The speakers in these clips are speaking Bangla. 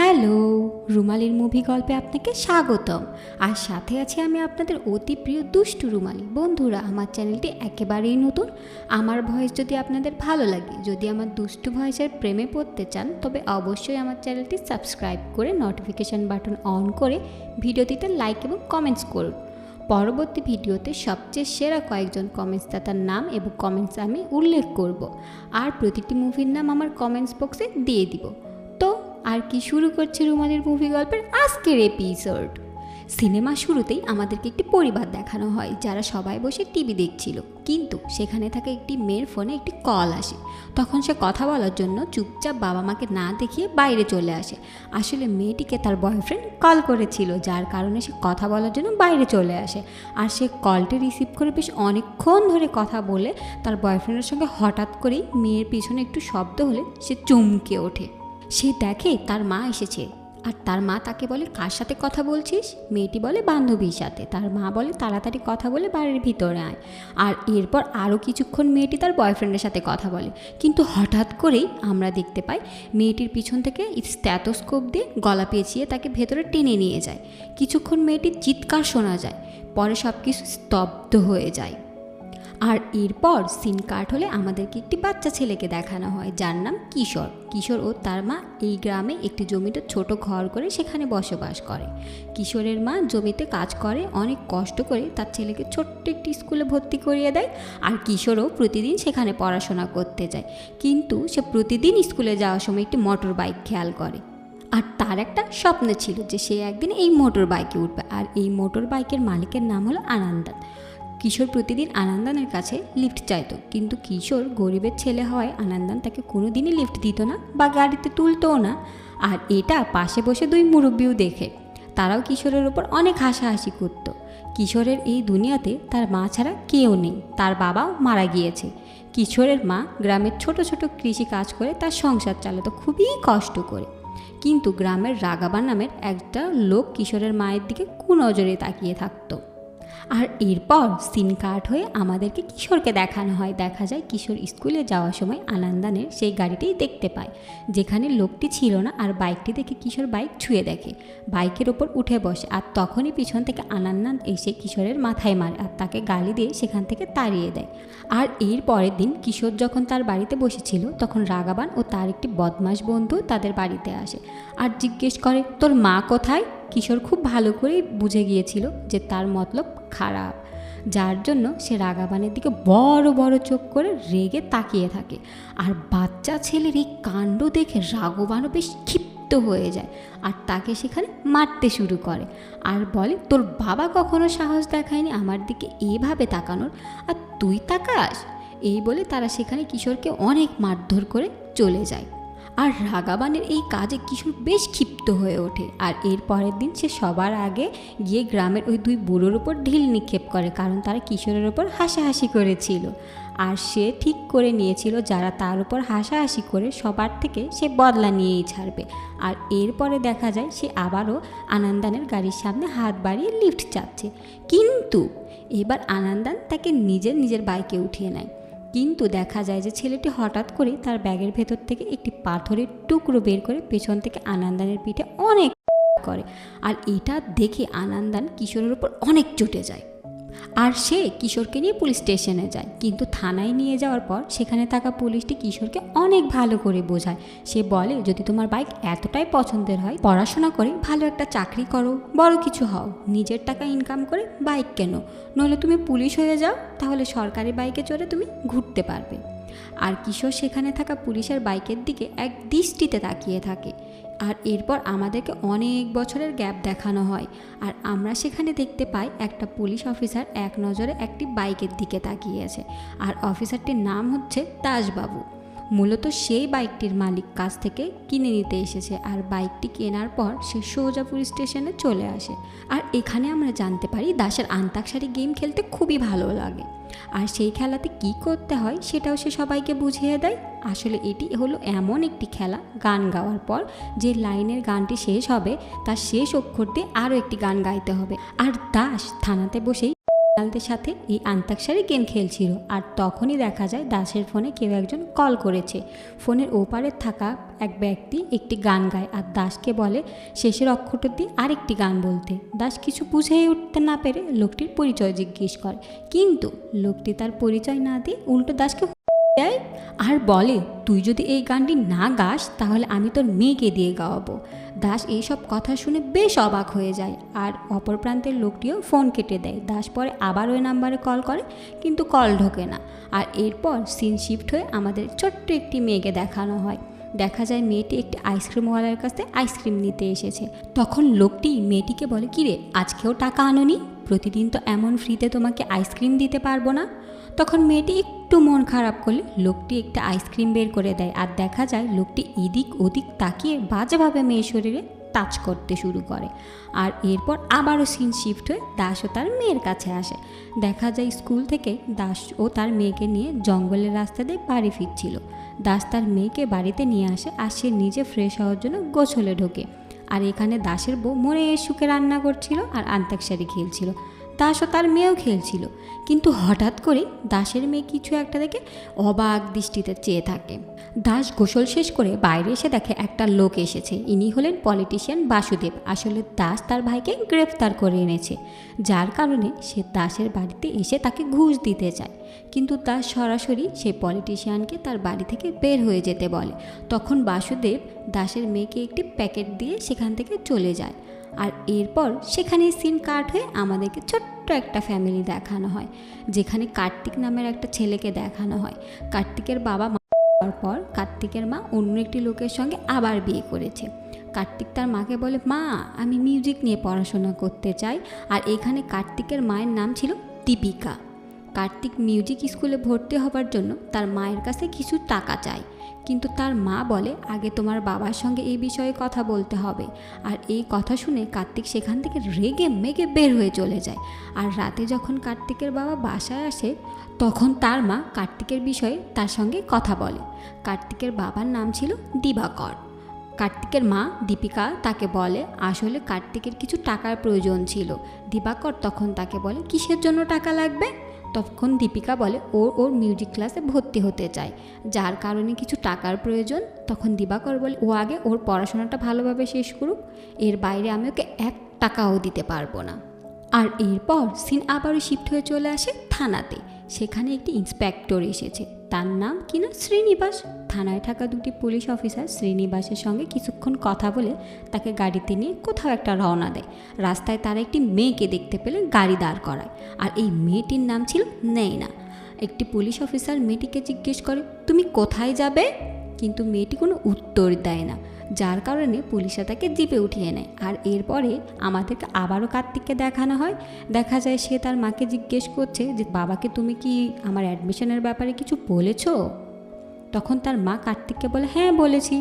হ্যালো, রুমালির মুভি গল্পে আপনাকে স্বাগতম। আর সাথে আছি আমি আপনাদের অতি প্রিয় দুষ্টু রুমালি। বন্ধুরা, আমার চ্যানেলটি একেবারেই নতুন। আমার ভয়েস যদি আপনাদের ভালো লাগে, যদি আমার দুষ্টু ভয়েসের প্রেমে পড়তে চান, তবে অবশ্যই আমার চ্যানেলটি সাবস্ক্রাইব করে নোটিফিকেশান বাটন অন করে ভিডিওটিতে লাইক এবং কমেন্টস করুন। পরবর্তী ভিডিওতে সবচেয়ে সেরা কয়েকজন কমেন্টসদাতার নাম এবং কমেন্টস আমি উল্লেখ করব। আর প্রতিটি মুভির নাম আমার কমেন্টস বক্সে দিয়ে দিব। আর কি শুরু করছে রুমালের মুভি গল্পের আজকের এপিসোড সিনেমা শুরুতেই আমাদেরকে একটি পরিবার দেখানো হয়, যারা সবাই বসে টিভি দেখছিল। কিন্তু সেখানে থাকা একটি মেয়ের ফোনে একটি কল আসে। তখন সে কথা বলার জন্য চুপচাপ বাবা মাকে না দেখিয়ে বাইরে চলে আসে। আসলে মেয়েটিকে তার বয়ফ্রেন্ড কল করেছিল, যার কারণে সে কথা বলার জন্য বাইরে চলে আসে। আর সে কলটি রিসিভ করে বেশ অনেকক্ষণ ধরে কথা বলে তার বয়ফ্রেন্ডের সঙ্গে হঠাৎ করেই মেয়ের পিছনে একটু শব্দ হলে সে চমকে ওঠে। সে দেখে তার মা এসেছে। আর তার মা তাকে বলে, কার সাথে কথা বলছিস? মেয়েটি বলে, বান্ধবীর সাথে। তার মা বলে, তাড়াতাড়ি কথা বলে বাড়ির ভিতরে আয়। আর এরপর আরও কিছুক্ষণ মেয়েটি তার বয়ফ্রেন্ডের সাথে কথা বলে। কিন্তু হঠাৎ করেই আমরা দেখতে পাই, মেয়েটির পিছন থেকে স্ট্যাটোস্কোপ দিয়ে গলা পেঁচিয়ে তাকে ভেতরে টেনে নিয়ে যায়। কিছুক্ষণ মেয়েটির চিৎকার শোনা যায়, পরে সব কিছু স্তব্ধ হয়ে যায়। আর এরপর সিন কাট হলে আমাদেরকে একটি বাচ্চা ছেলেকে দেখানো হয়, যার নাম কিশোর। কিশোর ও তার মা এই গ্রামে একটি জমিতে ছোট ঘর করে সেখানে বসবাস করে। কিশোরের মা জমিতে কাজ করে, অনেক কষ্ট করে তার ছেলেকে ছোট্ট একটি স্কুলে ভর্তি করিয়ে দেয় আর কিশোরও প্রতিদিন সেখানে পড়াশোনা করতে যায়। কিন্তু সে প্রতিদিন স্কুলে যাওয়ার সময় একটি মোটর বাইক খেয়াল করে। আর তার একটা স্বপ্ন ছিল যে সে একদিন এই মোটর বাইকে উঠবে। আর এই মোটর বাইকের মালিকের নাম হলো আনন্দান কিশোর প্রতিদিন আনন্দানের কাছে লিফট চাইতো। কিন্তু কিশোর গরিবের ছেলে হওয়ায় আনন্দান তাকে কোনো দিনই লিফট দিত না বা গাড়িতে তুলতও না। আর এটা পাশে বসে দুই মুরব্বিও দেখে। তারাও কিশোরের ওপর অনেক হাসাহাসি করত। কিশোরের এই দুনিয়াতে তার মা ছাড়া কেউ নেই। তার বাবাও মারা গিয়েছে। কিশোরের মা গ্রামের ছোট ছোট কৃষি কাজ করে তার সংসার চালাতো খুবই কষ্ট করে। কিন্তু গ্রামের রাগাবা নামের একটা লোক কিশোরের মায়ের দিকে কুনজরে তাকিয়ে থাকতো। আর এরপর সিন কাট হয়ে আমাদেরকে কিশোরকে দেখানো হয়। দেখা যায় কিশোর স্কুলে যাওয়ার সময় আনন্দানের সেই গাড়িটাই দেখতে পায়। যেখানে লোকটি ছিল না আর বাইকটি দেখে কিশোর বাইক ছুঁয়ে দেখে। বাইকের ওপর উঠে বসে আর তখনই পিছন থেকে আনন্দান এসে কিশোরের মাথায় মারে আর তাকে গালি দিয়ে সেখান থেকে তাড়িয়ে দেয়। আর এর পরের দিন কিশোর যখন তার বাড়িতে বসেছিল, তখন রাগাবান ও তার একটি বদমাস বন্ধু তাদের বাড়িতে আসে। আর জিজ্ঞেস করে, তোর মা কোথায়? কিশোর খুব ভালো করেই বুঝে গিয়েছিল যে তার মতলব খারাপ, যার জন্য সে রাগাবানের দিকে বড় বড় চোখ করে রেগে তাকিয়ে থাকে। আর বাচ্চা ছেলের এই কাণ্ড দেখে রাগবানও বেশ ক্ষিপ্ত হয়ে যায় আর তাকে সেখানে মারতে শুরু করে। আর বলে, তোর বাবা কখনো সাহস দেখায়নি আমার দিকে এভাবে তাকানোর? আর তুই তাকাস? এই বলে তারা সেখানে কিশোরকে অনেক মারধর করে চলে যায়। আর রাগাবানের এই কাজে কিশোর বেশ ক্ষিপ্ত হয়ে ওঠে। আর এর পরের দিন সে সবার আগে গিয়ে গ্রামের ওই দুই বুড়োর ওপর ঢিল নিক্ষেপ করে, কারণ তারা কিশোরের ওপর হাসাহাসি করেছিল। আর সে ঠিক করে নিয়েছিল, যারা তার উপর হাসাহাসি করে সবার থেকে সে বদলা নিয়েই ছাড়বে। আর এরপরে দেখা যায়, সে আবারও আনন্দানের গাড়ির সামনে হাত বাড়িয়ে লিফট চাচ্ছে কিন্তু এবার আনন্দান তাকে নিজের নিজের বাইকে উঠিয়ে নেয়। কিন্তু দেখা যায় যে ছেলেটি হঠাৎ করে তার ব্যাগের ভেতর থেকে একটি পাথরের টুকরো বের করে পেছন থেকে আনন্দানের পিঠে অনেক করে। আর এটা দেখে আনন্দান কিশোরের উপর অনেক চটে যায়। আর সে কিশোরকে নিয়ে পুলিশ স্টেশনে যায়। কিন্তু থানায় নিয়ে যাওয়ার পর সেখানে থাকা পুলিশটি কিশোরকে অনেক ভালো করে বোঝায়। সে বলে, যদি তোমার বাইক এতটাই পছন্দের হয়, পড়াশোনা করে ভালো একটা চাকরি করো, বড় কিছু হও, নিজের টাকা ইনকাম করে বাইক কেন। নইলে তুমি পুলিশ হয়ে যাও, তাহলে সরকারি বাইকে চড়ে তুমি ঘুরতে পারবে। আর কিশোর সেখানে থাকা পুলিশের বাইকের দিকে এক দৃষ্টিতে তাকিয়ে থাকে। আর এরপর আমাদেরকে অনেক বছরের গ্যাপ দেখানো হয়। আর আমরা সেখানে দেখতে পাই একটা পুলিশ অফিসার এক নজরে একটি বাইকের দিকে তাকিয়ে আছে। আর অফিসারটির নাম হচ্ছে দাসবাবু মূলত সেই বাইকটির মালিক কাছ থেকে কিনে নিতে এসেছে আর বাইকটি কেনার পর সে সোজা পুলিশ স্টেশনে চলে আসে। আর এখানে আমরা জানতে পারি দাসের আন্তাক্ষরী গেম খেলতে খুবই ভালো লাগে। আর সেই খেলাতে কি করতে হয় সেটাও সে সবাইকে বুঝিয়ে দেয়। আসলে এটি হলো এমন একটি খেলা, গান গাওয়ার পর যে লাইনের গানটি শেষ হবে, তার শেষ অক্ষর দিয়ে আরও একটি গান গাইতে হবে। আর দাস থানাতে বসেই দালালদের সাথে এই আন্তাক্ষরী গেম খেলছিল। আর তখনই দেখা যায়, দাসের ফোনে কেউ একজন কল করেছে। ফোনের ওপারে থাকা এক ব্যক্তি একটি গান গায় আর দাসকে বলে, শেষের অক্ষরটা দিয়ে আরেকটি গান বলতে। দাস কিছু বুঝেই উঠতে না পেরে লোকটির পরিচয় জিজ্ঞেস করে। কিন্তু লোকটি তার পরিচয় না দিয়ে উল্টো দাসকে দেয় আর বলে, তুই যদি এই গানটি না গাস, তাহলে আমি তোর মেয়েকে দিয়ে গাওয়াবো। দাস এইসব কথা শুনে বেশ অবাক হয়ে যায়। আর অপর প্রান্তের লোকটিও ফোন কেটে দেয়। দাস পরে আবার ওই নাম্বারে কল করে, কিন্তু কল ঢোকে না। আর এরপর সিন শিফট হয়ে আমাদের ছোট্ট একটি মেয়েকে দেখানো হয়। দেখা যায় মেয়েটি একটি আইসক্রিমওয়ালার কাছ আইসক্রিম নিতে এসেছে। তখন লোকটি মেয়েটিকে বলে, কিরে, আজকেও টাকা আনোনি? প্রতিদিন তো এমন ফ্রিতে তোমাকে আইসক্রিম দিতে পারব না। তখন মেয়েটি একটু মন খারাপ করলে লোকটি একটা আইসক্রিম বের করে দেয় আর দেখা যায় লোকটি এদিক ওদিক তাকিয়ে বাজেভাবে মেয়ের শরীরে টাচ করতে শুরু করে। আর এরপর আবারও সিন শিফট হয়ে দাস ও তার মেয়ের কাছে আসে। দেখা যায় স্কুল থেকে দাস ও তার মেয়েকে নিয়ে জঙ্গলের রাস্তা দিয়ে বাড়ি ফিরছিল। দাস তার মেয়েকে বাড়িতে নিয়ে আসে আর সে নিজে ফ্রেশ হওয়ার জন্য গোছলে ঢোকে। আর এখানে দাসের বউ মনে সুখে রান্না করছিল আর আন্তাক্ষরী খেলছিল। দাস ও তার মেয়েও খেলছিল। কিন্তু হঠাৎ করে দাসের মেয়ে কিছু একটা দেখে অবাক দৃষ্টিতে চেয়ে থাকে। দাস গোসল শেষ করে বাইরে এসে দেখে একটা লোক এসেছে। ইনি হলেন পলিটিশিয়ান বাসুদেব। আসলে দাস তার ভাইকে গ্রেফতার করে এনেছে। যার কারণে সে দাসের বাড়িতে এসে তাকে ঘুষ দিতে চায়। কিন্তু দাস সরাসরি সে পলিটিশিয়ানকে তার বাড়ি থেকে বের হয়ে যেতে বলে। তখন বাসুদেব দাসের মেয়েকে একটি প্যাকেট দিয়ে সেখান থেকে চলে যায়। আর এরপর সেখানে সিন কাট হয়ে আমাদেরকে ছোট্ট একটা ফ্যামিলি দেখানো হয়, যেখানে কার্তিক নামের একটা ছেলেকে দেখানো হয়। কার্তিকের বাবা হওয়ার পর কার্তিকের মা অন্য একটি লোকের সঙ্গে আবার বিয়ে করেছে। কার্তিক তার মাকে বলে, মা, আমি মিউজিক নিয়ে পড়াশোনা করতে চাই। আর এখানে কার্তিকের মায়ের নাম ছিল দীপিকা। কার্তিক মিউজিক স্কুলে ভর্তি হবার জন্য তার মায়ের কাছে কিছু টাকা চায়। কিন্তু তার মা বলে, আগে তোমার বাবার সঙ্গে এই বিষয়ে কথা বলতে হবে। আর এই কথা শুনে কার্তিক সেখান থেকে রেগে মেগে বের হয়ে চলে যায়। আর রাতে যখন কার্তিকের বাবা বাসায় আসে, তখন তার মা কার্তিকের বিষয়ে তার সঙ্গে কথা বলে। কার্তিকের বাবার নাম ছিল দিবাকর। কার্তিকের মা দীপিকা তাকে বলে, আসলে কার্তিকের কিছু টাকার প্রয়োজন ছিল। দিবাকর তখন তাকে বলে, কিসের জন্য টাকা লাগবে? তখন দীপিকা বলে ও ওর মিউজিক ক্লাসে ভর্তি হতে চায় যার কারণে কিছু টাকার প্রয়োজন। তখন দিবাকর বলে, ও আগে ওর পড়াশোনাটা ভালোভাবে শেষ করুক। এর বাইরে আমি ওকে এক টাকাও দিতে পারব না। আর এরপর সিন আবারও শিফট হয়ে চলে আসে থানাতে। সেখানে একটি ইন্সপেক্টর এসেছে। তার নাম কিনা? শ্রীনিবাস। থানায় থাকা দুটি পুলিশ অফিসার শ্রীনিবাসের সঙ্গে কিছুক্ষণ কথা বলে তাকে গাড়িতে নিয়ে কোথাও একটা রওনা দেয়। রাস্তায় তারা একটি মেয়েকে দেখতে পেলে গাড়ি দাঁড় করায়। আর এই মেয়েটির নাম ছিল নেইনা। একটি পুলিশ অফিসার মেয়েটিকে জিজ্ঞেস করে, তুমি কোথায় যাবে? কিন্তু মেয়েটি কোনো উত্তর দেয় না, যার কারণে পুলিশরা তাকে জিপে উঠিয়ে নেয়। আর এরপরে আমাদেরকে আবারও কার্তিককে দেখানো হয়। দেখা যায় সে তার মাকে জিজ্ঞেস করছে যে, বাবাকে তুমি কি আমার অ্যাডমিশনের ব্যাপারে কিছু বলেছ? তখন তার মা কার্তিককে বলে হ্যাঁ বলেছি।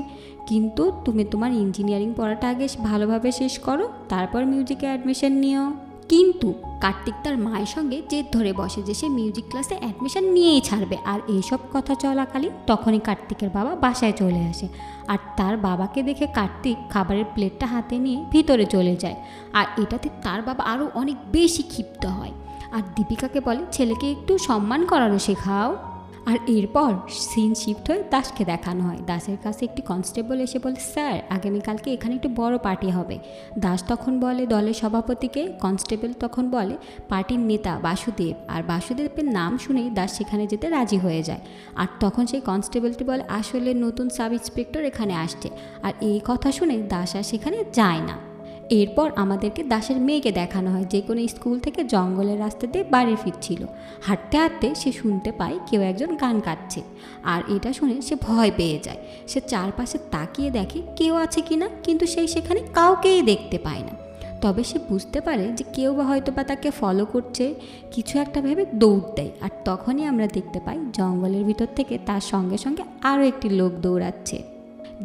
কিন্তু তুমি তোমার ইঞ্জিনিয়ারিং পড়াটা আগে ভালোভাবে শেষ করো, তারপর মিউজিকে অ্যাডমিশন নিও। কিন্তু কার্তিক তার মায়ের সঙ্গে জেদ ধরে বসে যে সে মিউজিক ক্লাসে অ্যাডমিশন নিয়েই ছাড়বে। আর এইসব কথা চলাকালীন তখনই কার্তিকের বাবা বাসায় চলে আসে। আর তার বাবাকে দেখে কার্তিক খাবারের প্লেটটা হাতে নিয়ে ভিতরে চলে যায়। আর এটাতে তার বাবা আরও অনেক বেশি ক্ষিপ্ত হয়। আর দীপিকাকে বলে, ছেলেকে একটু সম্মান করানো শেখাও। আর এরপর সিন শিফট হয়ে দাসকে দেখানো হয়। দাসের কাছে একটি কনস্টেবল এসে বলে, স্যার, আগামীকালকে এখানে একটি বড় পার্টি হবে। দাস তখন বলে, দলের সভাপতিকে? কনস্টেবল তখন বলে, পার্টির নেতা বাসুদেব। আর বাসুদেবের নাম শুনেই দাস সেখানে যেতে রাজি হয়ে যায়। আর তখন সেই কনস্টেবলটি বলে, আসলে নতুন সাব ইন্সপেক্টর এখানে আসছে। আর এই কথা শুনে দাস আর সেখানে যায় না। এরপর আমাদেরকে দাসের মেয়েকে দেখানো হয়, যে কোনো স্কুল থেকে জঙ্গলের রাস্তা দিয়ে বাড়ি ফিরছিল। হাঁটতে হাঁটতে সে শুনতে পায় কেউ একজন গান কাটছে আর এটা শুনে সে ভয় পেয়ে যায়। সে চারপাশে তাকিয়ে দেখে কেউ আছে কি না কিন্তু সেই সেখানে কাউকেই দেখতে পায় না। তবে সে বুঝতে পারে যে কেউ বা হয়তো বা তাকে ফলো করছে, কিছু একটা ভেবে দৌড় দেয় আর তখনই আমরা দেখতে পাই জঙ্গলের ভিতর থেকে তার সঙ্গে সঙ্গে আরও একটি লোক দৌড়াচ্ছে,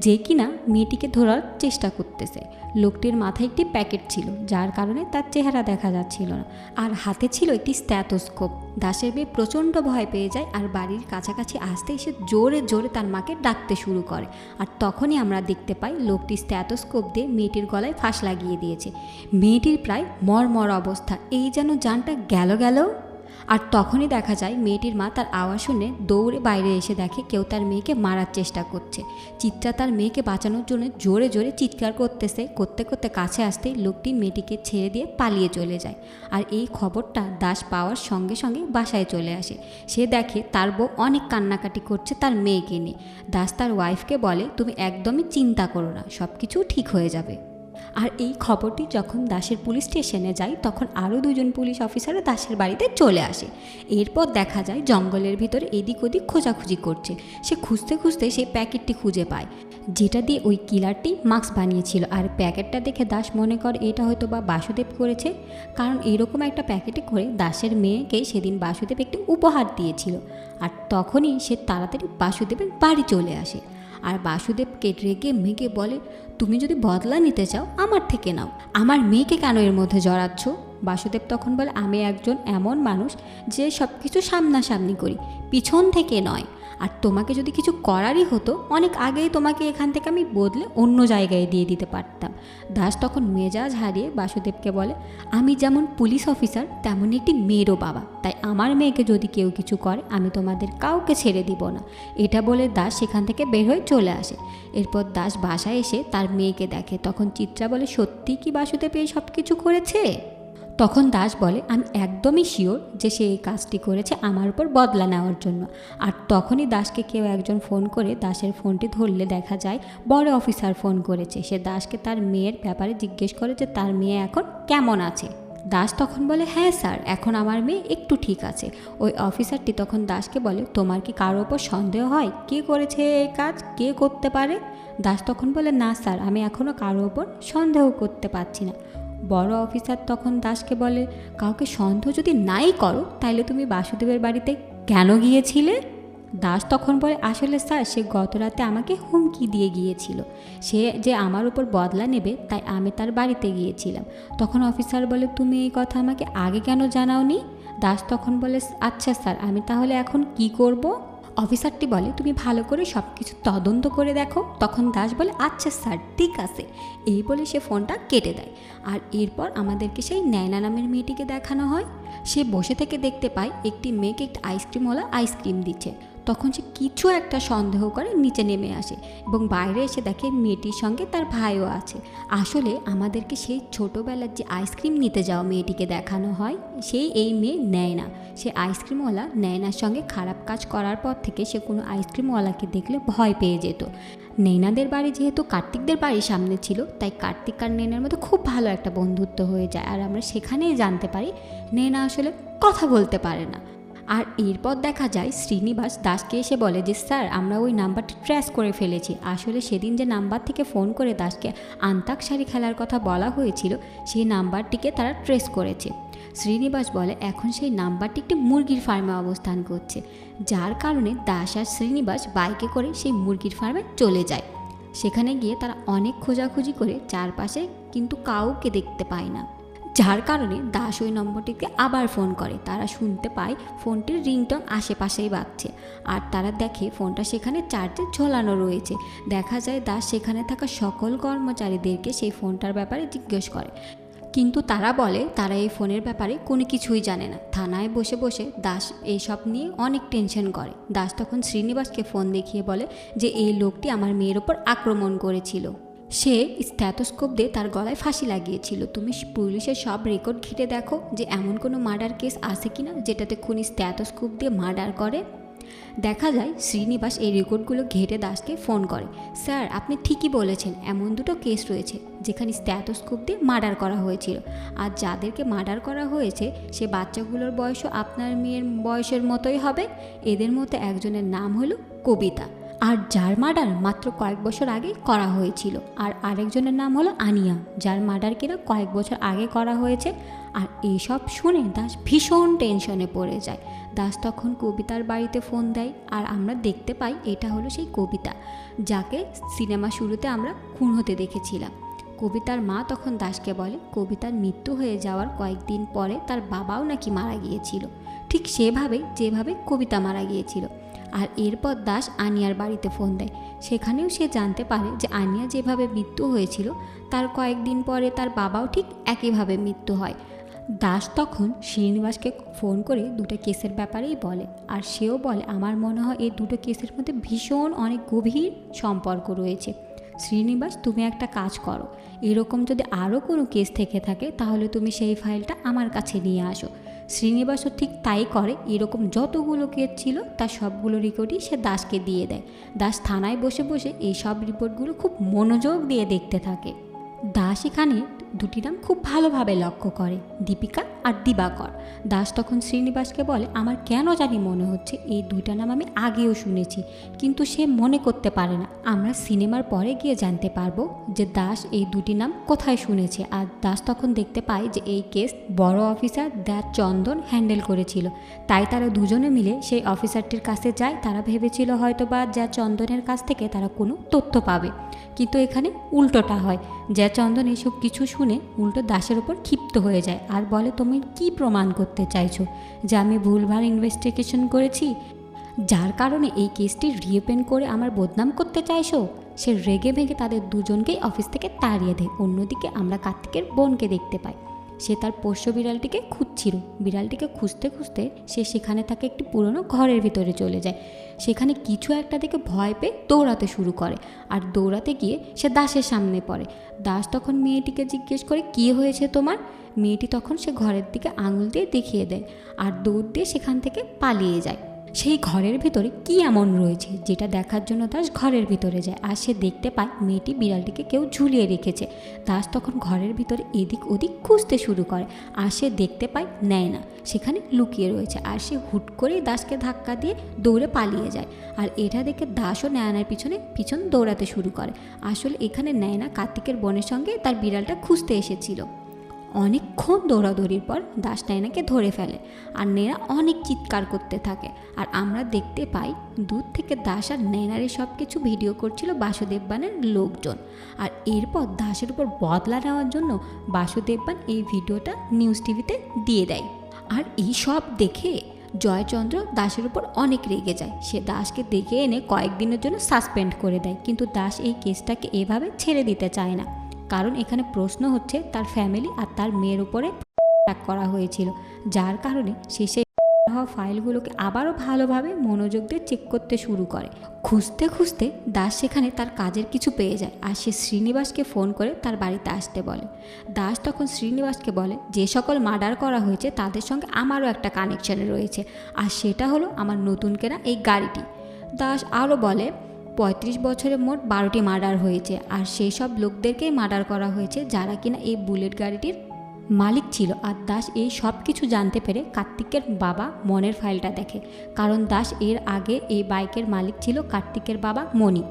যে কিনা মেয়েটিকে ধরার চেষ্টা করতেছে। লোকটির মাথায় একটি প্যাকেট ছিল, যার কারণে তার চেহারা দেখা যাচ্ছিল না। আর হাতে ছিল একটি স্ট্যাথোস্কোপ। দাসের মেয়ে প্রচণ্ড ভয় পেয়ে যায় আর বাড়ির কাছাকাছি আসতে এসে জোরে জোরে তার মাকে ডাকতে শুরু করে। আর তখনই আমরা দেখতে পাই লোকটি স্ট্যাথোস্কোপ দিয়ে মেয়েটির গলায় ফাঁস লাগিয়ে দিয়েছে। মেয়েটির প্রায় মরমর অবস্থা। এই যেন যানটা গেল গেল। আর তখনই দেখা যায় মেয়েটির মা তার আওয়াজ শুনে দৌড়ে বাইরে এসে দেখে কেউ তার মেয়েকে মারার চেষ্টা করছে। চিত্রা তার মেয়েকে বাঁচানোর জন্য জোরে জোরে চিৎকার করতেছে। করতে করতে কাছে আসতেই লোকটি মেয়েটিকে ছেড়ে দিয়ে পালিয়ে চলে যায় আর এই খবরটা দাস পাওয়ার সঙ্গে সঙ্গে বাসায় চলে আসে। সে দেখে তার বউ অনেক কান্নাকাটি করছে তার মেয়েকে নিয়ে। দাস তার ওয়াইফকে বলে, তুমি একদমই চিন্তা করো না সব কিছু ঠিক হয়ে যাবে। আর এই খবরটি যখন দাসের পুলিশ স্টেশনে যায়, তখন আরও দুজন পুলিশ অফিসারও দাসের বাড়িতে চলে আসে। এরপর দেখা যায় জঙ্গলের ভিতরে এদিক ওদিক খোঁজাখুঁজি করছে। সে খুঁজতে খুঁজতে সেই প্যাকেটটি খুঁজে পায়। যেটা দিয়ে ওই কিলারটি মাস্ক বানিয়েছিল। আর প্যাকেটটা দেখে দাস মনে করে, এটা হয়তো বা বাসুদেব করেছে। কারণ এরকম একটা প্যাকেটে করে দাসের মেয়েকে সেদিন বাসুদেব একটি উপহার দিয়েছিল। আর তখনই সে তাড়াতাড়ি বাসুদেবের বাড়ি চলে আসে। আর বাসুদেবকে রেগে মেয়েকে বলে, তুমি যদি বদলা নিতে চাও, আমার থেকে নাও। আমার মেয়েকে কেন এর মধ্যে জড়াচ্ছ? বাসুদেব তখন বলে, আমি একজন এমন মানুষ যে সব কিছু সামনাসামনি করি, পিছন থেকে নয়। আর তোমাকে যদি কিছু করারই হতো, অনেক আগেই তোমাকে এখান থেকে আমি বদলে অন্য জায়গায় দিয়ে দিতে পারতাম। দাস তখন মেজাজ হারিয়ে বাসুদেবকে বলে, আমি যেমন পুলিশ অফিসার, তেমন একটি মেয়েরও বাবা। তাই আমার মেয়েকে যদি কেউ কিছু করে, আমি তোমাদের কাউকে ছেড়ে দিব না। এটা বলে দাস সেখান থেকে বের হয়ে চলে আসে। এরপর দাস বাসায় এসে তার মেয়েকে দেখে। তখন চিত্রা বলে, সত্যি কি বাসুদেব এই সব কিছু করেছে? তখন দাস বলে, আমি একদমই শিওর যে সে এই কাজটি করেছে আমার উপর বদলা নেওয়ার জন্য। আর তখনই দাসকে কেউ একজন ফোন করে, দাসের ফোনটি ধরলে দেখা যায় বড় অফিসার ফোন করেছে। সে দাসকে তার মেয়ের ব্যাপারে জিজ্ঞেস করে যে, তার মেয়ে এখন কেমন আছে? দাস তখন বলে হ্যাঁ স্যার এখন আমার মেয়ে একটু ঠিক আছে। ওই অফিসারটি তখন দাসকে বলে, তোমার কি কারও ওপর সন্দেহ হয়? কে করেছে এই কাজ? কে করতে পারে? দাস তখন বলে, না স্যার আমি এখনও কারও ওপর সন্দেহ করতে পারছি না। বড় অফিসার তখন দাসকে বলে, কাউকে সন্দেহ যদি নাই করো তাহলে তুমি বাসুদেবের বাড়িতে কেন গিয়েছিলে? দাস তখন বলে, আসলে স্যার, সে গত রাতে আমাকে হুমকি দিয়ে গিয়েছিল। সে যে আমার উপর বদলা নেবে, তাই আমি তার বাড়িতে গিয়েছিলাম। তখন অফিসার বলে, তুমি এই কথা আমাকে আগে কেন জানাওনি? দাস তখন বলে আচ্ছা স্যার, আমি তাহলে এখন কি করব? অফিসারটি বলে, তুমি ভালো করে সব কিছু তদন্ত করে দেখো। তখন দাস বলে আচ্ছা স্যার, ঠিক আছে। এই বলে সে ফোনটা কেটে দেয়। আর এরপর আমাদেরকে সেই ন্যায়না নামের মেয়েটিকে দেখানো হয়। সে বসে থেকে দেখতে পায়, একটি মেয়েকে একটি আইসক্রিমওয়ালা আইসক্রিম দিচ্ছে। তখন সে কিছু একটা সন্দেহ করে নিচে নেমে আসে এবং বাইরে এসে দেখে মেয়েটির সঙ্গে তার ভাইও আছে। আসলে আমাদেরকে সেই ছোটোবেলার যে আইসক্রিম নিতে যাওয়া মেয়েটিকে দেখানো হয় সেই এই মেয়ে নেয় না। সে আইসক্রিমওয়ালা নেয়নার সঙ্গে খারাপ কাজ করার পর থেকে সে কোনো আইসক্রিমওয়ালাকে দেখলে ভয় পেয়ে যেত। নেনাদের বাড়ি যেহেতু কার্তিকদের বাড়ির সামনে ছিল, তাই কার্তিক আর নেনার মধ্যে খুব ভালো একটা বন্ধুত্ব হয়ে যায়। আর আমরা সেখানেই জানতে পারি, নেনা আসলে কথা বলতে পারে না। আর এরপর দেখা যায় শ্রীনিবাস দাসকে এসে বলে যে, স্যার, আমরা ওই নাম্বারটি ট্রেস করে ফেলেছি। আসলে সেদিন যে নাম্বার থেকে ফোন করে দাসকে আন্তাক্ষরী খেলার কথা বলা হয়েছিল, সেই নাম্বারটিকে তারা ট্রেস করেছে। শ্রীনিবাস বলে, এখন সেই নাম্বারটি একটি মুরগির ফার্মে অবস্থান করছে, যার কারণে দাস আর শ্রীনিবাস বাইকে করে সেই মুরগির ফার্মে চলে যায়। সেখানে গিয়ে তারা অনেক খোঁজাখুঁজি করে চারপাশে কিন্তু কাউকে দেখতে পায় না। যার কারণে দাস ওই নম্বরটিকে আবার ফোন করে। তারা শুনতে পায় ফোনটির রিংটন আশেপাশেই বাজছে আর তারা দেখে ফোনটা সেখানে চার্জে ঝোলানো রয়েছে। দেখা যায় দাস সেখানে থাকা সকল কর্মচারীদেরকে সেই ফোনটার ব্যাপারে জিজ্ঞেস করে। কিন্তু তারা বলে, তারা এই ফোনের ব্যাপারে কোনো কিছুই জানে না। থানায় বসে বসে দাস এইসব নিয়ে অনেক টেনশন করে। দাস তখন শ্রীনিবাসকে ফোন দেখিয়ে বলে যে, এই লোকটি আমার মেয়ের ওপর আক্রমণ করেছিল। সে স্ট্যাথোস্কোপ দিয়ে তার গলায় ফাঁসি লাগিয়েছিল। তুমি পুলিশের সব রেকর্ড ঘেটে দেখো যে এমন কোনো মার্ডার কেস আছে কিনা যেটাতে খুনি স্ট্যাথোস্কোপ দিয়ে মার্ডার করে। দেখা যায় শ্রীনিবাস এই রেকর্ডগুলো ঘেটে দাসকে ফোন করে। স্যার, আপনি ঠিকই বলেছেন, এমন দুটো কেস রয়েছে যেখানে স্ট্যাথোস্কোপ দিয়ে মার্ডার করা হয়েছিল। আর যাদেরকে মার্ডার করা হয়েছে, সে বাচ্চাগুলোর বয়সও আপনার মেয়ের বয়সের মতোই হবে। এদের মধ্যে একজনের নাম হলো কবিতা। আর যার মার্ডার মাত্র কয়েক বছর আগে করা হয়েছিল। আর আরেকজনের নাম হলো আনিয়া, যার মার্ডার কিনা কয়েক বছর আগে করা হয়েছে। আর এইসব শুনে দাস ভীষণ টেনশনে পড়ে যায়। দাস তখন কবিতার বাড়িতে ফোন দেয়, আর আমরা দেখতে পাই এটা হলো সেই কবিতা, যাকে সিনেমা শুরুতে আমরা খুন হতে দেখেছিলাম। কবিতার মা তখন দাসকে বলে, কবিতার মৃত্যু হয়ে যাওয়ার কয়েকদিন পরে তার বাবাও নাকি মারা গিয়েছিল। ঠিক সেভাবেই, যেভাবে কবিতা মারা গিয়েছিল। আর এরপর দাস আনিয়ার বাড়িতে ফোন দেয়। সেখানেও সে জানতে পারে যে আনিয়া যেভাবে মৃত্যু হয়েছিল, তার কয়েকদিন পরে তার বাবাও ঠিক একইভাবে মৃত্যু হয়। দাস তখন শ্রীনিবাসকে ফোন করে দুটো কেসের ব্যাপারেই বলে আর সেও বলে, আমার মনে হয় এই দুটো কেসের মধ্যে ভীষণ অনেক গভীর সম্পর্ক রয়েছে। শ্রীনিবাস, তুমি একটা কাজ করো। এরকম যদি আরও কোনো কেস থেকে থাকে, তাহলে তুমি সেই ফাইলটা আমার কাছে নিয়ে আসো। শ্রীনিবাসও ঠিক তাই করে। এরকম যতগুলো কেস ছিল, তার সবগুলো রিপোর্টই সে দাসকে দিয়ে দেয়। দাস থানায় বসে বসে এই সব রিপোর্টগুলো খুব মনোযোগ দিয়ে দেখতে থাকে। দাস এখানে দুটি নাম খুব ভালোভাবে লক্ষ্য করে, দীপিকা আর দিবাকর। দাস তখন শ্রীনিবাসকে বলে, আমার কেন জানি মনে হচ্ছে এই দুইটা নাম আমি আগেও শুনেছি, কিন্তু সে মনে করতে পারে না। আমরা সিনেমার পরে গিয়ে জানতে পারব যে দাস এই দুটি নাম কোথায় শুনেছে। আর দাস তখন দেখতে পায় যে এই কেস বড় অফিসার দ্য চন্দন হ্যান্ডেল করেছিল। তাই তারা দুজনে মিলে সেই অফিসারটির কাছে যায়। তারা ভেবেছিল হয়তো বা যা চন্দনের কাছ থেকে তারা কোনো তথ্য পাবে। কিন্তু এখানে উল্টোটা হয়। যা চন্দন এসব কিছু শুনে উল্টো দাসের ওপর ক্ষিপ্ত হয়ে যায়। আর বলে, তুমি কি প্রমাণ করতে চাইছো? যে আমি ভুলভাল ইনভেস্টিগেশন করেছি? যার কারণে এই কেসটি রিওপেন করে আমার বদনাম করতে চাইছো? সে রেগে ভেঙে তাদের দুজনকেই অফিস থেকে তাড়িয়ে দেয়। অন্যদিকে আমরা কার্তিকের বোনকে দেখতে পাই। সে তার পোষ্য বিড়ালটিকে খুঁজছিল। বিড়ালটিকে খুঁজতে খুঁজতে সে সেখানে থাকে একটি পুরনো ঘরের ভিতরে চলে যায়। সেখানে কিছু একটা দেখে ভয় পেয়ে দৌড়াতে শুরু করে আর দৌড়াতে গিয়ে সে দাসের সামনে পড়ে। দাস তখন মেয়েটিকে জিজ্ঞেস করে, কি হয়েছে তোমার? মেয়েটি তখন সে ঘরের দিকে আঙুল দিয়ে দেখিয়ে দেয় আর দৌড় দিয়ে সেখান থেকে পালিয়ে যায়। সেই ঘরের ভিতরে কি এমন রয়েছে যেটা দেখার জন্য দাস ঘরের ভিতরে যায়? আর সে দেখতে পায় মেয়েটি বিড়ালটিকে কেউ ঝুলিয়ে রেখেছে। দাস তখন ঘরের ভিতরে এদিক ওদিক খুঁজতে শুরু করে। আর সে দেখতে পায় নেয় না। সেখানে লুকিয়ে রয়েছে। আর সে হুট করেই দাসকে ধাক্কা দিয়ে দৌড়ে পালিয়ে যায়। আর এটা দেখে দাসও নেয়নার পিছনে পিছন দৌড়াতে শুরু করে। আসলে এখানে নেয়না কার্তিকের বোনের সঙ্গে তার বিড়ালটা খুঁজতে এসেছিল। অনেকক্ষণ দৌড়াদৌড়ির পর দাস নাইনাকে ধরে ফেলে আর নেনা অনেক চিৎকার করতে থাকে। আর আমরা দেখতে পাই দূর থেকে দাস আর নেনারে সব কিছু ভিডিও করছিল বাসুদেববানের লোকজন। আর এরপর দাসের উপর বদলা নেওয়ার জন্য বাসুদেব বান এই ভিডিওটা নিউজ টিভিতে দিয়ে দেয়। আর এই সব দেখে জয়চন্দ্র দাসের উপর অনেক রেগে যায়। সে দাসকে দেখে এনে কয়েকদিনের জন্য সাসপেন্ড করে দেয়। কিন্তু দাস এই কেসটাকে এভাবে ছেড়ে দিতে চায় না। কারণ এখানে প্রশ্ন হচ্ছে তার ফ্যামিলি আর তার মেয়ের উপরে অ্যাটাক করা হয়েছিল। যার কারণে সে সেই হওয়া ফাইলগুলোকে আবারও ভালোভাবে মনোযোগ দিয়ে চেক করতে শুরু করে। খুঁজতে খুঁজতে দাস সেখানে তার কাজের কিছু পেয়ে যায় আর সে শ্রীনিবাসকে ফোন করে তার বাড়িতে আসতে বলে। দাস তখন শ্রীনিবাসকে বলে, যে সকল মার্ডার করা হয়েছে তাদের সঙ্গে আমারও একটা কানেকশান রয়েছে। আর সেটা হলো আমার নতুন কেনা এই গাড়িটি। দাস আরও বলে পঁয়ত্রিশ বছরে মোট বারোটি মার্ডার হয়েছে আর সেই সব লোকদেরকেই মার্ডার করা হয়েছে যারা কিনা এই বুলেট গাড়িটির মালিক ছিল। আর দাস এই সব কিছু জানতে পেরে কার্তিকের বাবা মনের ফাইলটা দেখে। কারণ দাস এর আগে এই বাইকের মালিক ছিল কার্তিকের বাবা মণি।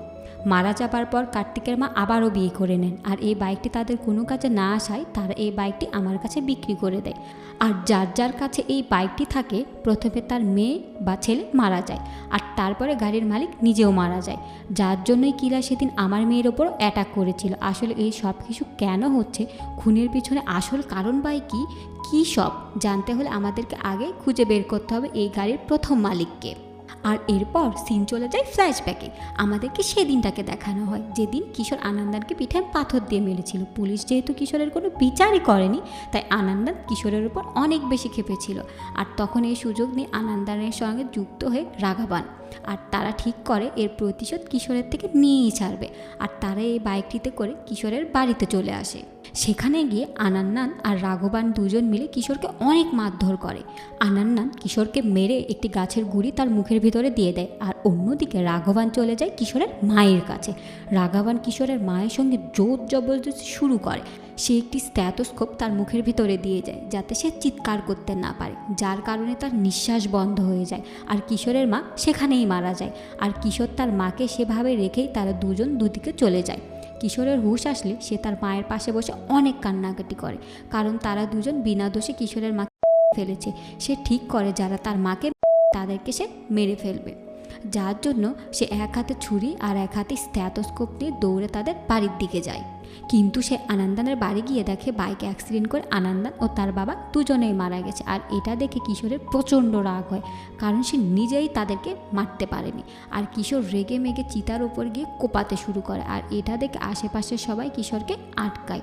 মারা যাবার পর কার্তিকের মা আবারও বিয়ে করে নেন। আর এই বাইকটি তাদের কোনো কাজে না আসায় তারা এই বাইকটি আমার কাছে বিক্রি করে দেয়। আর যার যার কাছে এই বাইকটি থাকে, প্রথমে তার মেয়ে বা ছেলে মারা যায় আর তারপরে গাড়ির মালিক নিজেও মারা যায়। যার জন্যই কিলা সেদিন আমার মেয়ের ওপর অ্যাটাক করেছিল। আসলে এই সব কিছু কেন হচ্ছে? খুনের পিছনে আসল কারণ বাই কি? কী সব? জানতে হলে আমাদেরকে আগে খুঁজে বের করতে হবে এই গাড়ির প্রথম মালিককে। আর এরপর সিন চলে যায় ফ্ল্যাশব্যাকে আমাদেরকে সেদিনটাকে দেখানো হয়। যেদিন কিশোর আনন্দানকে পিঠায় পাথর দিয়ে মেরেছিল। পুলিশ যেহেতু কিশোরের কোনো বিচারই করেনি, তাই আনন্দান কিশোরের উপর অনেক বেশি খেপেছিল। আর তখন এই সুযোগ নিয়ে আনন্দানের সঙ্গে যুক্ত হয়ে রাগাবান আর তারা ঠিক করে এর প্রতিশোধ কিশোরের থেকে নিয়েই ছাড়বে। আর তারা এই বাইকটিতে করে কিশোরের বাড়িতে চলে আসে। সেখানে গিয়ে আনান্নান আর রাঘবান দুজন মিলে কিশোরকে অনেক মারধর করে। আনান্নান কিশোরকে মেরে একটি গাছের গুড়ি তার মুখের ভিতরে দিয়ে দেয় আর অন্যদিকে রাঘবান চলে যায় কিশোরের মায়ের কাছে। রাঘবান কিশোরের মায়ের সঙ্গে জোর জবরদস্তি শুরু করে। সে একটি স্ট্যাথোস্কোপ তার মুখের ভিতরে দিয়ে যায় যাতে সে চিৎকার করতে না পারে, যার কারণে তার নিঃশ্বাস বন্ধ হয়ে যায় আর কিশোরের মা সেখানেই মারা যায়। আর কিশোর তার মাকে সেভাবে রেখেই তারা দুজন দুদিকে চলে যায়। কিশোরের হুশ আসলে সে তার মায়ের পাশে বসে অনেক কান্নাকাটি করে। কারণ তারা দুজন বিনা দোষে কিশোরের মাকে ফেলেছে। সে ঠিক করে যারা তার মাকে তাদেরকে সে মেরে ফেলবে। যার জন্য সে এক হাতে ছুরি আর এক হাতে স্ট্যাথোস্কোপ নিয়ে দৌড়ে তাদের বাড়ির দিকে যায়। কিন্তু সে আনন্দানের বাড়ি গিয়ে দেখে বাইকে অ্যাক্সিডেন্ট করে আনন্দান ও তার বাবা দুজনেই মারা গেছে। আর এটা দেখে কিশোরের প্রচণ্ড রাগ হয়, কারণ সে নিজেই তাদেরকে মারতে পারেনি। আর কিশোর রেগে মেগে চিতার ওপর গিয়ে কোপাতে শুরু করে আর এটা দেখে আশেপাশের সবাই কিশোরকে আটকায়।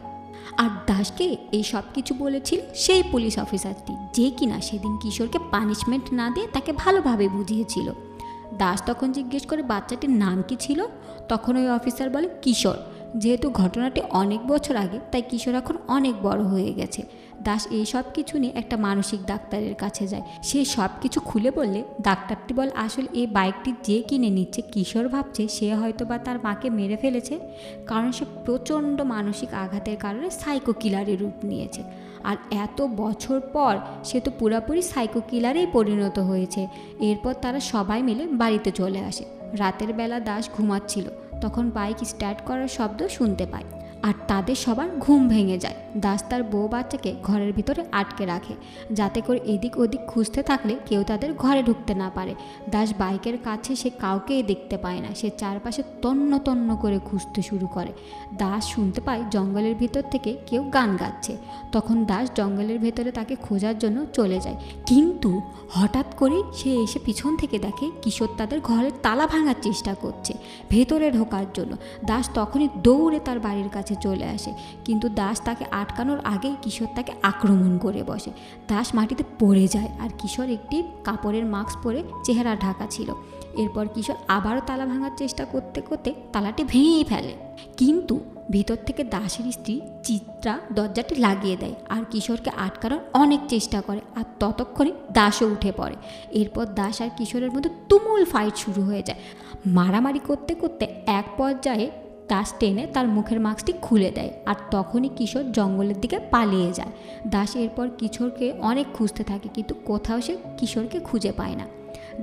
আর দাসকে এই সব কিছু বলেছিল সেই পুলিশ অফিসারটি, যে কিনা সেদিন কিশোরকে পানিশমেন্ট না দিয়ে তাকে ভালোভাবে বুঝিয়েছিল। দাস তখন জিজ্ঞেস করে, বাচ্চাটির নাম কি ছিল? তখন ওই অফিসার বলে, কিশোর। যেহেতু ঘটনাটি অনেক বছর আগে, তাই কিশোর এখন অনেক বড় হয়ে গেছে। দাস এই সব কিছু নিয়ে একটা মানসিক ডাক্তারের কাছে যায়। সে সব কিছু খুলে বললে, ডাক্তারটি বল, আসলে এই বাইকটি যে কিনে নিচ্ছে, কিশোর ভাবছে সে হয়তো বা তার মাকে মেরে ফেলেছে। কারণ সে প্রচণ্ড মানসিক আঘাতের কারণে সাইকো কিলারের রূপ নিয়েছে। আর এত বছর পর সে তো পুরাপুরি সাইকো কিলারেই পরিণত হয়েছে। এরপর তারা সবাই মিলে বাড়িতে চলে আসে। রাতের বেলা দাস ঘুমাচ্ছিল। তখন বাইক স্টার্ট করার শব্দ শুনতে পায়। আর তাদের সবার ঘুম ভেঙে যায়। দাস তার বউ বাচ্চাকে ঘরের ভিতরে আটকে রাখে, যাতে করে এদিক ওদিক খুঁজতে থাকলে কেউ তাদের ঘরে ঢুকতে না পারে। দাস বাইকের কাছে সে কাউকেই দেখতে পায় না, সে চারপাশে তন্ন তন্ন করে খুঁজতে শুরু করে। দাস শুনতে পায় জঙ্গলের ভিতর থেকে কেউ গান গাচ্ছে। তখন দাস জঙ্গলের ভেতরে তাকে খোঁজার জন্য চলে যায়। কিন্তু হঠাৎ করেই সে এসে পিছন থেকে দেখে কিশোর তাদের ঘরের তালা ভাঙার চেষ্টা করছে, ভেতরে ঢোকার জন্য। দাস তখনই দৌড়ে তার বাড়ির কাছে চলে আসে। কিন্তু দাস তাকে আটকানোর আগেই কিশোর তাকে আক্রমণ করে বসে। দাস মাটিতে পড়ে যায় আর কিশোর একটি কাপড়ের মাস্ক পরে চেহারা ঢাকা ছিল। এরপর কিশোর আবারও তালা ভাঙার চেষ্টা করতে করতে তালাটি ভেঙেই ফেলে। কিন্তু ভিতর থেকে দাসের স্ত্রী চিত্রা দরজাটি লাগিয়ে দেয় আর কিশোরকে আটকানোর অনেক চেষ্টা করে আর ততক্ষণে দাসও উঠে পড়ে। এরপর দাস আর কিশোরের মধ্যে তুমুল ফাইট শুরু হয়ে যায়। মারামারি করতে করতে এক পর্যায়ে দাস টেনে তার মুখের মাস্কটি খুলে দেয় আর তখনই কিশোর জঙ্গলের দিকে পালিয়ে যায়। দাস এরপর কিশোরকে অনেক খুঁজতে থাকে কিন্তু কোথাও সে কিশোরকে খুঁজে পায় না।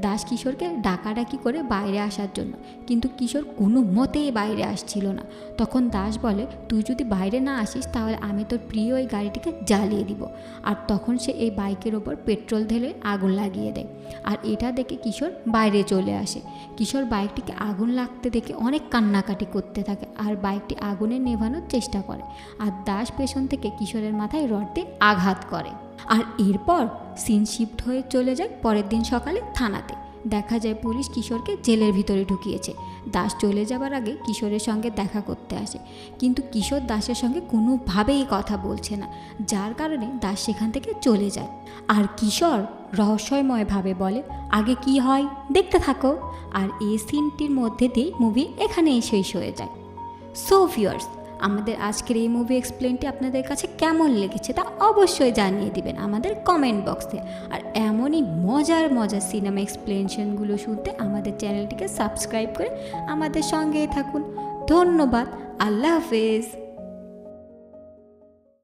দাস কিশোরকে ডাকাডাকি করে বাইরে আসার জন্য। কিন্তু কিশোর কোনো মতেই বাইরে আসছিল না। তখন দাস বলে, তুই যদি বাইরে না আসিস, তাহলে আমি তোর প্রিয় এই গাড়িটিকে জ্বালিয়ে দিব। আর তখন সে এই বাইকের ওপর পেট্রোল ঢেলে আগুন লাগিয়ে দেয়। আর এটা দেখে কিশোর বাইরে চলে আসে। কিশোর বাইকটিকে আগুন লাগতে দেখে অনেক কান্নাকাটি করতে থাকে আর বাইকটি আগুনে নেভানোর চেষ্টা করে। আর দাস পেছন থেকে কিশোরের মাথায় রড দিয়ে আঘাত করে। আর এরপর সিন শিফট হয়ে চলে যায় পরের দিন সকালে থানাতে। দেখা যায় পুলিশ কিশোরকে জেলের ভিতরে ঢুকিয়েছে। দাস চলে যাবার আগে কিশোরের সঙ্গে দেখা করতে আসে। কিন্তু কিশোর দাসের সঙ্গে কোনোভাবেই কথা বলছে না, যার কারণে দাস সেখান থেকে চলে যায়। আর কিশোর রহস্যময়ভাবে বলে, আগে কি হয়? দেখতে থাকো। আর এই সিনটির মধ্যে দিয়ে মুভি এখানেই শেষ হয়ে যায়। সো ভিউয়ার্স আমাদের আজকের এই মুভি এক্সপ্লেনটি আপনাদের কাছে কেমন লেগেছে তা অবশ্যই জানিয়ে দিবেন আমাদের কমেন্ট বক্সে আর এমনই মজার মজার সিনেমা এক্সপ্লেনেশনগুলো শুনতে আমাদের চ্যানেলটিকে সাবস্ক্রাইব করে আমাদের সঙ্গেই থাকুন। ধন্যবাদ। আল্লাহ হাফেজ।